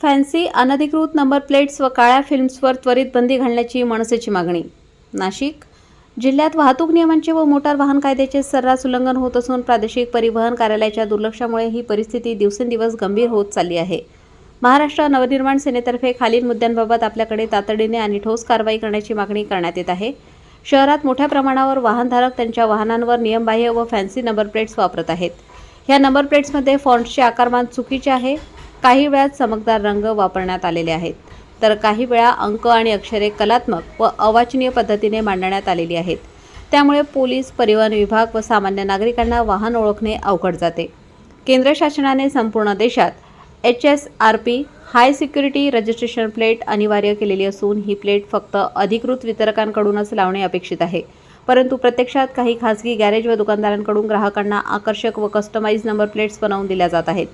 Fancy अनधिकृत number plates व काळ्या फिल्म्सवर त्वरित बंदी घालण्याची मनसेची मागणी. नाशिक जिल्ह्यात वाहतूक नियमांचे व मोटार वाहन कायद्याचे सर्रास उल्लंघन होत असून प्रादेशिक परिवहन कार्यालयाच्या दुर्लक्षामुळे ही परिस्थिती दिवसेंदिवस गंभीर होत चालली आहे. महाराष्ट्र नवनिर्माण सेनेतर्फे खालील मुद्द्यांबाबत आपल्याकडे तातडीने आणि ठोस कारवाई करण्याची मागणी करण्यात येत आहे. शहरात मोठ्या प्रमाणावर वाहनधारक त्यांच्या वाहनांवर नियमबाह्य व फॅन्सी नंबर प्लेट्स वापरत आहेत. ह्या नंबर प्लेट्समध्ये फॉन्ट्सचे आकारमान चुकीचे आहे. काही वेळात चमकदार रंग वापरण्यात आलेले आहेत. तर काही वेळा अंक आणि अक्षरे कलात्मक व अवाचनीय पद्धतीने मांडण्यात आलेली आहेत. त्यामुळे पोलीस परिवहन विभाग व सामान्य नागरिकांना वाहन ओळखणे अवघड जाते. केंद्र शासनाने संपूर्ण देशात H S R P high security registration plate अनिवार्य केलेली असून ही प्लेट फक्त अधिकृत वितरकांकडूनच लावणे अपेक्षित आहे. परंतु प्रत्यक्षात काही खासगी गॅरेज व दुकानदारांकडून ग्राहकांना आकर्षक व कस्टमाइज नंबर प्लेट्स बनवून दिल्या जात आहेत.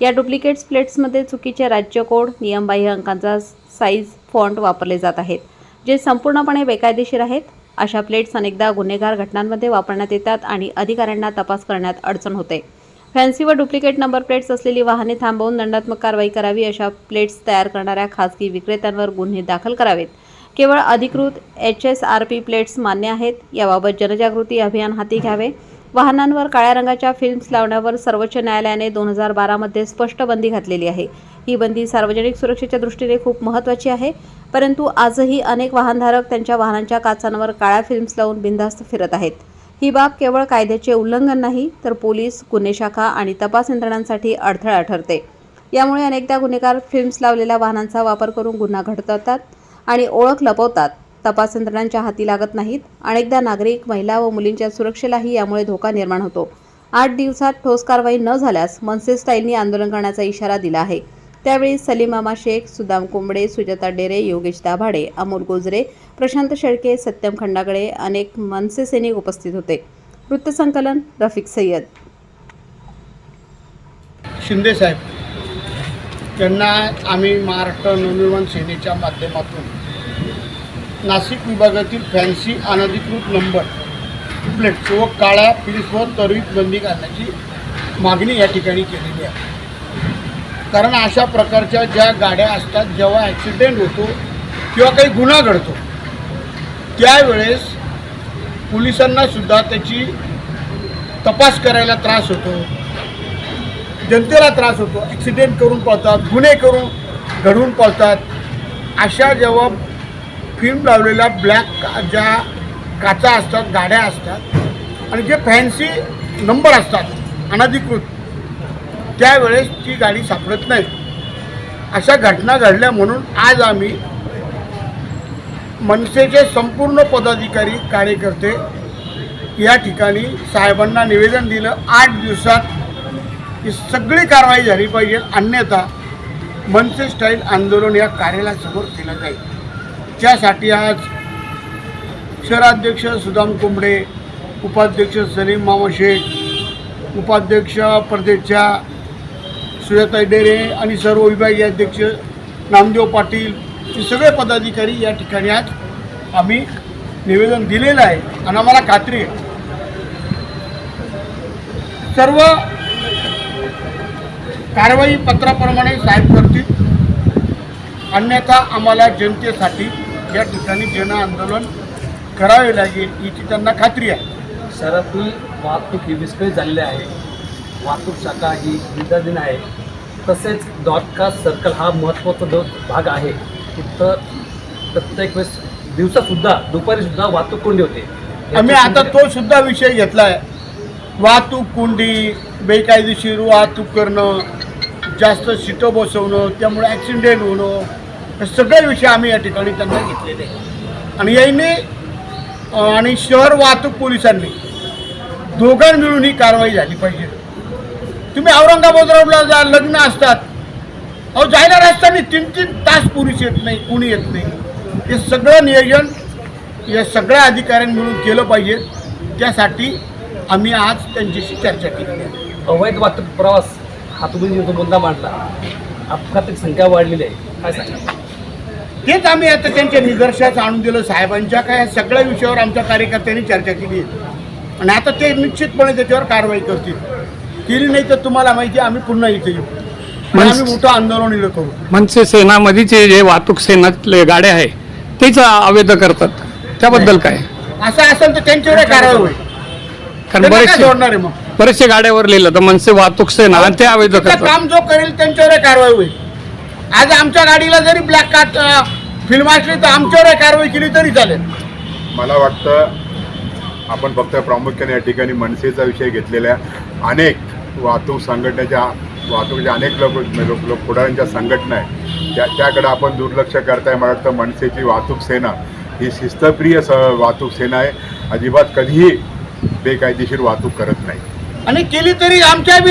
या डुप्लिकेट्स प्लेट्समध्ये चुकीचे राज्य कोड नियमबाह्य अंकांचा साईज फॉन्ट वापरले जात आहेत जे संपूर्णपणे बेकायदेशीर आहेत. अशा प्लेट्स अनेकदा गुन्हेगार घटनांमध्ये वापरण्यात येतात आणि अधिकाऱ्यांना तपास करण्यात अडचण होते. फॅन्सी व डुप्लिकेट नंबर प्लेट्स असलेली वाहने थांबवून दंडात्मक कारवाई करावी अशा प्लेट्स तयार करणाऱ्या खासगी विक्रेत्यांवर गुन्हे दाखल करावेत. केवळ अधिकृत H S R P plates मान्य आहेत. याबाबत जनजागृती अभियान हाती घ्यावे. वाहनांवर काळ्या रंगाच्या फिल्म्स लावण्यावर सर्वोच्च न्यायालयाने दोन हजार बारामध्ये स्पष्ट बंदी घातलेली आहे. ही बंदी सार्वजनिक सुरक्षेच्या दृष्टीने खूप महत्त्वाची आहे परंतु आजही अनेक वाहनधारक त्यांच्या वाहनांच्या काचांवर काळ्या फिल्म्स लावून बिनधास्त फिरत आहेत. ही बाब केवळ कायद्याचे उल्लंघन नाही तर पोलीस गुन्हे शाखा आणि तपास यंत्रणांसाठी अडथळा ठरते. यामुळे अनेकदा गुन्हेगार फिल्म्स लावलेल्या वाहनांचा वापर करून गुन्हा घडवतात आणि ओळख लपवतात. तपास यंत्रणांच्या हाती लागत नाहीत. अनेकदा नागरिक महिला व मुलींच्या सुरक्षेलाही यामुळे धोका निर्माण होतो. आठ दिवसात ठोस कारवाई न झाल्यास मनसे स्टाईलनी आंदोलन करण्याचा इशारा दिला आहे. त्यावेळी सलीम मामा शेख सुदाम कोंबडे सुजाता डेरे योगेश दाभाडे अमोल गोजरे प्रशांत शेळके सत्यम खंडागळे अनेक मनसे सैनिक उपस्थित होते. वृत्तसंकलन रफिक सय्यद. शिंदे साहेब त्यांना आम्ही महाराष्ट्र नवनिर्माण सेनेच्या माध्यमातून नाशिक विभागातील फॅन्सी अनधिकृत नंबर प्लेट व काळ्या फिल्सवर त्वरित बंदी घालण्याची मागणी या ठिकाणी केलेली आहे. कारण अशा प्रकारच्या ज्या गाड्या असतात जेव्हा ॲक्सिडेंट होतो किंवा काही गुन्हा घडतो त्यावेळेस पोलिसांनासुद्धा त्याची तपास करायला त्रास होतो जनतेला त्रास होतो ॲक्सिडेंट करून पळतात गुन्हे करून घडवून पळतात. अशा जेव्हा फिल्म लावलेल्या ब्लॅक ज्या काचा असतात गाड्या असतात आणि जे फॅन्सी नंबर असतात अनधिकृत त्यावेळेस ती गाडी सापडत नाही. अशा घटना घडल्या म्हणून आज आम्ही मनसेचे संपूर्ण पदाधिकारी कार्यकर्ते या ठिकाणी साहेबांना निवेदन दिलं आठ दिवसात ही सगळी कारवाई झाली पाहिजे अन्यथा मनसे स्टाईल आंदोलन या कार्यालयासमोर केलं जाईल. त्यासाठी आज शहराध्यक्ष सुदाम कोंबडे उपाध्यक्ष सलीम मामा शेख उपाध्यक्ष प्रदेशच्या सुजाताई डेरे आणि सर्व विभागीय अध्यक्ष नामदेव पाटील हे सगळे पदाधिकारी या ठिकाणी आज आम्ही निवेदन दिलेलं आहे आणि आम्हाला खात्री आहे. सर्व कारवाई पत्राप्रमाणे साहेब करतील. अन्यथा आम्हाला जनतेसाठी या ठिकाणी जन आंदोलन करावे लागेल याची त्यांना खात्री आहे. शहरातील वाहतूक ही विस्कळीत झालेली आहे. वाहतूक शाखा ही विद्याधीन आहे. तसेच डॉटका सर्कल हा महत्त्वाचा जो भाग आहे तिथं प्रत्येक वेळेस दिवसासुद्धा दुपारीसुद्धा वाहतूक कोंडी होते. आम्ही आता तो सुद्धा विषय घेतला आहे वाहतूक कोंडी बेकायदेशीर वाहतूक करणं जास्त सीटं बसवणं त्यामुळे ॲक्सिडेंट होणं हे सगळे विषय आम्ही या ठिकाणी त्यांना घेतलेले आणि यांनी आणि शहर वाहतूक पोलिसांनी दोघां मिळून ही कारवाई झाली पाहिजे. तुम्ही औरंगाबाद रोडला जा लग्न असतात. अहो जायला रस्त्याने तीन तीन तास पोलीस येत नाही कुणी येत नाही. हे सगळं नियोजन या सगळ्या अधिकाऱ्यांनी मिळून केलं पाहिजे. त्यासाठी आम्ही आज त्यांच्याशी चर्चा केली. आहे अवैध वाहतूक प्रवास हा तुम्ही मुद्दा मांडला अपघाताची संख्या वाढलेली आहे काय सांगा तेच आम्ही आता त्यांच्या निदर्शनास आणून दिलं. साहेबांच्या काय सगळ्या विषयावर आमच्या कार्यकर्त्यांनी चर्चा केली. आणि आता ते निश्चितपणे त्याच्यावर कारवाई करतील. केली नाही तर तुम्हाला माहिती आम्ही पुन्हा इथे येऊ. आम्ही मोठं आंदोलन इथं करू. मनसे सेनामध्येचे जे वाहतूक सेनातले गाड्या आहे तेच अवैध करतात. त्याबद्दल काय? असं असेल तर त्यांच्यावर कारवाई होईल. कारण बरेचसे मग? बरेचसे गाड्यावर लिहिलं तर मनसे वाहतूक सेना आणि ते अवैध करतात. काम जो करेल त्यांच्यावर कारवाई होईल. आज आमच्या गाडीला जरी ब्लॅक कार्ड फिल्म असली तर आमच्यावर कारवाई केली तरी चालेल. मला वाटतं आपण फक्त प्रामुख्याने या ठिकाणी मनसेचा विषय घेतलेल्या अनेक वाहतूक संघटनेच्या वाहतुकीच्या अनेक लोक लोक लोक पुढाऱ्यांच्या संघटना आहे त्या त्याकडे आपण दुर्लक्ष करताय. मला वाटतं मनसेची वाहतूक सेना ही शिस्तप्रिय स वाहतूक सेना आहे. अजिबात कधीही बेकायदेशीर वाहतूक करत नाही. आणि केली तरी आमच्या